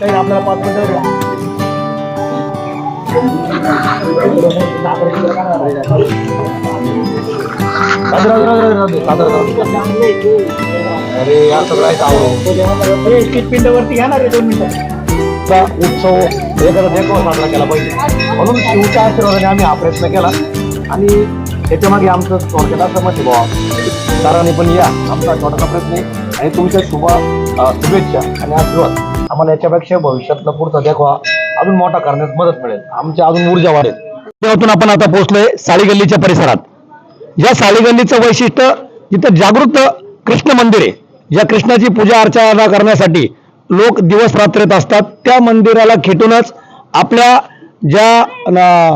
काही आपल्याला पाच मिनिटं अरे यार सगळं आहे पिंडवरती घ्या ना रे दोन मिनिटं. उत्सव एखादा देखावा साजरा केला पाहिजे. म्हणून शिवच्या आशीर्वादाने आम्ही हा प्रयत्न केला. आणि त्याच्यामागे आमचं थोडक्यात असं म्हणजे मत आहे बाबा सरांनी पण या. आमचा छोटासा प्रयत्न आणि तुमच्या शुभ शुभेच्छा आणि आशीर्वाद. आम्हाला याच्यापेक्षा भविष्यातला पुढचा देखवा अजून मोठा करण्यास मदत मिळेल. आमच्या अजून ऊर्जा वाढेल. तेव्हातून आपण आता पोहोचलोय साळी गल्लीच्या परिसरात. या साळी गल्लीचं वैशिष्ट्य इथं जागृत कृष्ण मंदिर आहे. या कृष्णाची पूजा अर्चना करण्यासाठी लोक दिवस रात्र येत असतात. त्या मंदिराला खेटूनच आपल्या ज्या न-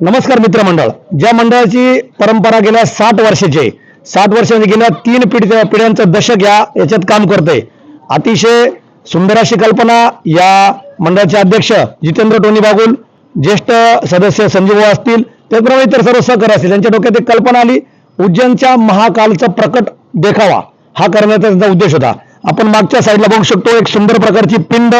नमस्कार मित्र मंडळ ज्या मंडळाची परंपरा गेल्या साठ वर्षाची आहे. साठ वर्षांनी गेल्या तीन पिढी पिढ्यांचं दशक या याच्यात काम करतंय. अतिशय सुंदर अशी कल्पना या मंडळाचे अध्यक्ष जितेंद्र टोनी बागुल ज्येष्ठ सदस्य संजीव असतील त्याचप्रमाणे इतर सर्व सहकारी असतील त्यांच्या डोक्यात एक कल्पना आली उज्जैनच्या महाकालचा प्रकट देखावा. हा करण्याचा त्यांचा उद्देश होता. आपण मागच्या साईडला बघू शकतो एक सुंदर प्रकारची पिंड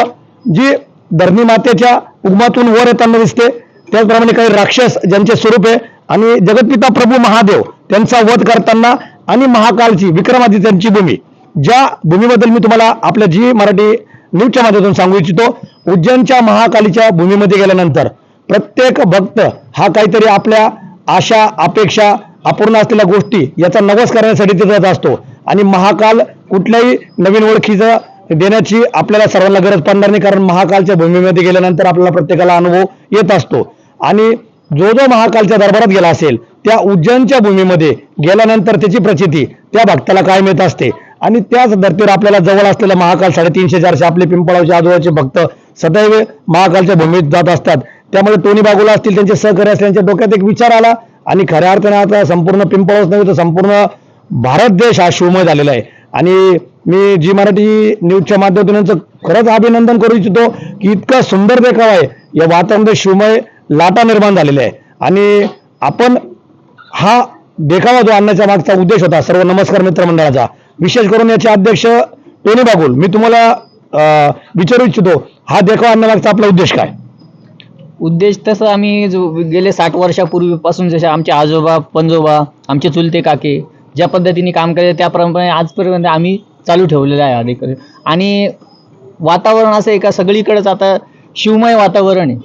जी धरणी मातेच्या उगमातून वर येताना दिसते. त्याचप्रमाणे काही राक्षस ज्यांचे स्वरूप आहे आणि जगतपिता प्रभू महादेव त्यांचा वध करताना आणि महाकालची विक्रमादित्यांची भूमी. ज्या भूमीबद्दल मी तुम्हाला आपल्या जी मराठी न्यूजच्या माध्यमातून सांगू इच्छितो उज्जैनच्या महाकालीच्या भूमीमध्ये गेल्यानंतर प्रत्येक भक्त हा काहीतरी आपल्या आशा अपेक्षा अपूर्ण असलेल्या गोष्टी याचा नवस करण्यासाठी तिथे जात असतो. आणि महाकाल कुठल्याही नवीन ओळखीचं देण्याची आपल्याला सर्वांना गरज पडणार नाही कारण महाकालच्या भूमीमध्ये गेल्यानंतर आपल्याला प्रत्येकाला अनुभव येत असतो. आणि जो जो महाकालच्या दरबारात गेला असेल त्या उज्जैनच्या भूमीमध्ये गेल्यानंतर त्याची प्रचिती त्या भक्ताला कायम येत असते? आणि त्याच धर्तीवर आपल्याला जवळ असलेला महाकाल साडेतीनशे चारशे आपले पिंपळावचे आजोबाचे भक्त सदैव महाकालच्या भूमीत जात असतात. त्यामुळे टोनी बागुला असतील त्यांचे सहकारी असतील त्यांच्या डोक्यात एक विचार आला आणि खऱ्या अर्थाने आता संपूर्ण पिंपळावच नव्हे तर संपूर्ण भारत देश हा शिवमय झालेला आहे. आणि मी जी मराठी न्यूजच्या माध्यमातून यांचं खरंच अभिनंदन करू इच्छितो की इतका सुंदर देखावा आहे. या वातावरणात शिवमय लाटा निर्माण झालेल्या आहे. आणि आपण हा देखावा जो आणण्याचा मागचा उद्देश होता सर्व नमस्कार मित्रमंडळाचा. विशेष करून याचे अध्यक्ष टोनी बागुल. मी तुम्हाला विचारू इच्छितो हा देखावा आणण्यामागचा आपला उद्देश काय? उद्देश तसं आम्ही जो गेले साठ वर्षापूर्वीपासून जसे आमचे आजोबा पंजोबा आमचे चुलते काके ज्या पद्धतीने काम केले त्याप्रमाणे आजपर्यंत आम्ही चालू ठेवलेलं आहे हा आणि वातावरण असं आहे का सगळीकडेच आता शिवमय वातावरण आहे.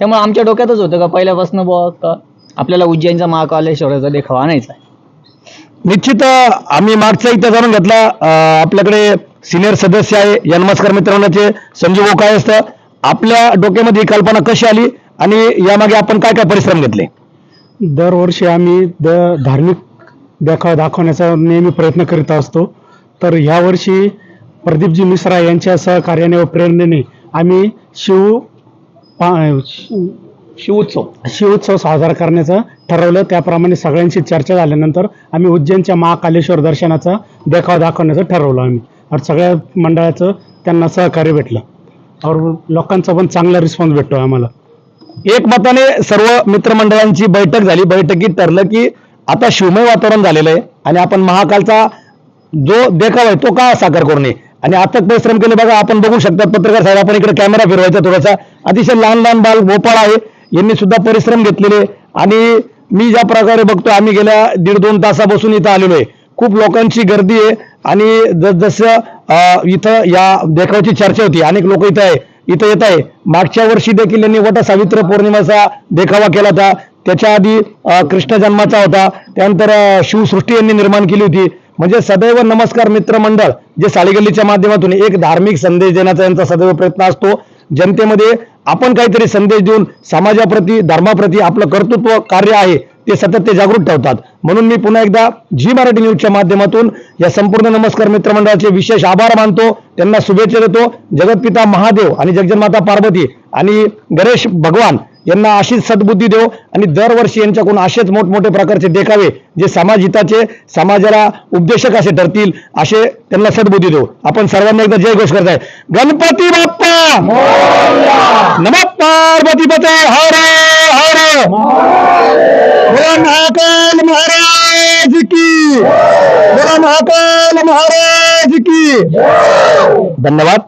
त्यामुळे आमच्या डोक्यातच होतं का पहिल्यापासून बुवा का आपल्याला उज्जैनचा महाकालेश्वराचा देखावा आणायचा आहे. निश्चित आम्ही मागचा इथं जाणून घेतला आपल्याकडे सिनियर सदस्य आहे या नमस्कार मित्रांचे संजीव काय असतं. आपल्या डोक्यामध्ये ही कल्पना कशी आली आणि यामागे आपण काय काय परिश्रम घेतले? दरवर्षी आम्ही द धार्मिक देखावा दाखवण्याचा नेहमी प्रयत्न करीत असतो. तर ह्यावर्षी प्रदीपजी मिश्रा यांच्या सहकार्याने व प्रेरणेने आम्ही शिव पा- शिवोत्सव शिवोत्सव साजरा करण्याचं ठरवलं. त्याप्रमाणे सगळ्यांशी चर्चा झाल्यानंतर आम्ही उज्जैनच्या महाकालेश्वर दर्शनाचा देखावा दाखवण्याचं ठरवलं आम्ही. और सगळ्या मंडळाचं त्यांना सहकार्य भेटलं. और लोकांचा पण चांगला रिस्पॉन्स भेटतो आम्हाला. एकमताने सर्व मित्रमंडळांची बैठक झाली. बैठकीत ठरलं की आता शिवमय वातावरण झालेलं आहे आणि आपण महाकालचा जो देखावा आहे तो का साकार करू नये? आणि आता परिश्रम केले बघा आपण बघू शकतात पत्रकार साहेब आपण इकडे कॅमेरा फिरवायचा थोडासा. अतिशय लहान लहान बाल भोपाळ आहे. यांनी सुद्धा परिश्रम घेतलेले. आणि मी ज्या प्रकारे बघतो आम्ही गेल्या दीड दोन तासापासून इथं आलेलो आहे. खूप लोकांची गर्दी आहे आणि जसजसं इथं या देखावाची चर्चा होती अनेक लोक इथं आहे इथं येत आहे. मागच्या वर्षी देखील यांनी वट सावित्र पौर्णिमेचा देखावा केला होता. त्याच्या आधी कृष्ण जन्माचा होता. त्यानंतर शिवसृष्टी यांनी निर्माण केली होती. म्हणजे सदैव नमस्कार मित्रमंडळ जे साळीगल्लीच्या माध्यमातून एक धार्मिक संदेश देण्याचा यांचा सदैव प्रयत्न असतो. जनतेमध्ये आपण काहीतरी संदेश देऊन समाजाप्रती धर्माप्रती आपलं कर्तृत्व कार्य आहे ते सतत ते जागृत ठेवतात. म्हणून मी पुन्हा एकदा जी मराठी न्यूजच्या माध्यमातून या संपूर्ण नमस्कार मित्रमंडळाचे विशेष आभार मानतो. त्यांना शुभेच्छा देतो. जगतपिता महादेव आणि जगजनमाता पार्वती आणि गणेश भगवान यांना अशीच सद्बुद्धी देव आणि दरवर्षी यांच्याकडून असेच मोठमोठे प्रकारचे देखावे जे समाज हिताचे समाजाला उपदेशक असे ठरतील असे त्यांना सद्बुद्धी देऊ. आपण सर्वांना एकदा जय घोष करताय. गणपती बाप्पा! नमः पार्वती पते! हर हर! बोला महाकाल महाराज की! बोला महाकाल महाराज की! धन्यवाद.